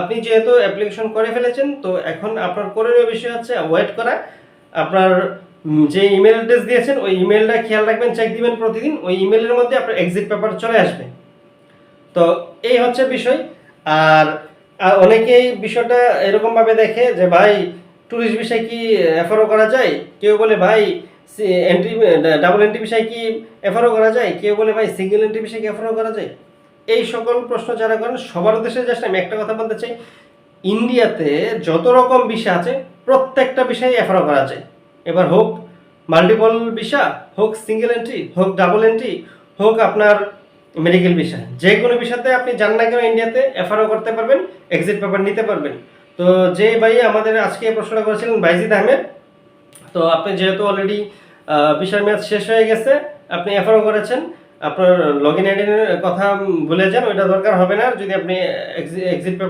আপনি যেহেতু অ্যাপ্লিকেশন করে ফেলেছেন, তো এখন আপনার করণীয় বিষয় হচ্ছে ওয়েট করা। আপনার যে ইমেল অ্যাড্রেস দিয়েছেন, ওই ইমেলটা খেয়াল রাখবেন চেক দিবেন প্রতিদিন, ওই ইমেলের মধ্যে আপনার এক্সিট পেপার চলে আসবে। তো এই হচ্ছে বিষয়। আর অনেকেই বিষয়টা এরকমভাবে দেখে যে, ভাই ট্যুরিস্ট বিষয় কি এফারও করা যায়? কেউ বলে, ভাই এন্ট্রি ডাবল এন্ট্রি বিষয় কি এফারও করা যায়? কেউ বলে, ভাই সিঙ্গেল এন্ট্রি বিষয় কি এফারও করা যায়? এই সকল প্রশ্ন যারা করেন, সবার উদ্দেশ্যে জাস্ট আমি একটা কথা বলতে চাই। ইন্ডিয়াতে যত রকম বিষয় আছে, প্রত্যেকটা বিষয়ে এফারও করা যায় এবার হোক মাল্টিপল ভিসা হোক সিঙ্গেল এন্ট্রি হোক ডাবল এন্ট্রি হোক আপনার মেডিকেল ভিসা যে কোনো বিষয়তে আপনি যান না কেন ইন্ডিয়াতে এফআরও করতে পারবেন এক্সিট পেপার নিতে পারবেন। তো যে ভাই আমাদের আজকে প্রশ্নটা করেছিলেন, বাইজিদ আহমেদ, তো আপনি যেহেতু অলরেডি বিষয় মেয়াদ শেষ হয়ে গেছে, আপনি এফআরও করেছেন। আপনার লগ ইন আইডি কথা ভুলে যান, ওইটা দরকার হবে না। যদি আপনি এক্সিট পেপার